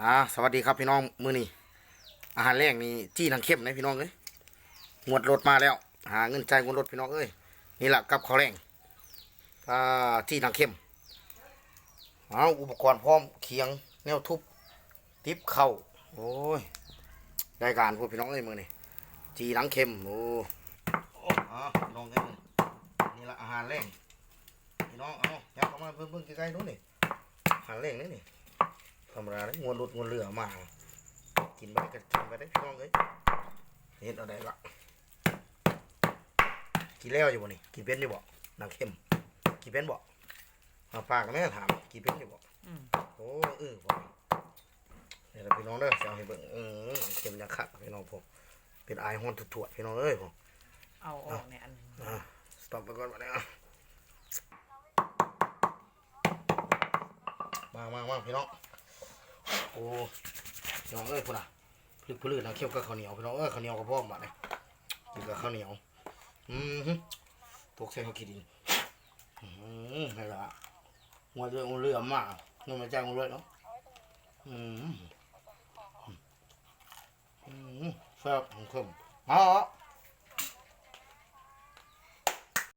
อ่าสวัสดีครับพี่น้องมือนี้อาหารแรงนี่จี้นังเข้มนะพี่น้องเอ้ยงวดรถมาแล้ว หาเงินใจงวดรถพี่น้องเอ้ยนี่แหละกับข้าวแรงอ่าจี้นังเข้มเอาอุปกรณ์พร้อมเคียงแนวทุบติบเข่าโอ้ยได้การพูดพี่น้องเอ้ยมือนี้จีหนังเข้มโอ้โอ้อ่าพี่น้องเอ้ยนี่แหละอาหารแรงพี่น้องเอายับเข้ามาเพิ่งๆใกล้ๆนู้นนี่อาหารแรงนี่นี่ ธรรมดาเลยงวนรถงวนเรือมากินไปได้ก็กินไปได้พี่น้องเอ้ยเห็นเอาได้ละกินแล้วอยู่บ่นี่กินเป็นอยู่บ่นางเข้มกินเป็นบ่มาปากกับแม่ถามกินเป็นอยู่บ่อืมโอ้เออบ่นี่แหละพี่น้องเด้อจะเอาให้เบิ่งอืมเข้มยังขัดพี่น้องผมเป็นอายฮ้อนถุดๆพี่น้องเอ้ยผมเอาออกในอันหนึ่งอะสต็อปไปก่อนมาเนี่ยอะมามามาพี่น้อง โอ้พี่น้องเอ้ยพุ่นอะพลึกพลืนนะเคี่ยวกับข้าวเหนียวพี่น้องเออข้าวเหนียวกับพ่อมาเลยกินกับข้าวเหนียว อืมฮึตกใส่ข้าวกินอืมนี่ละงัวเรืองัวเรือมากงัวมาจ้างงัวเรือเนาะอืมอืมแซ่บของผมอ๋อ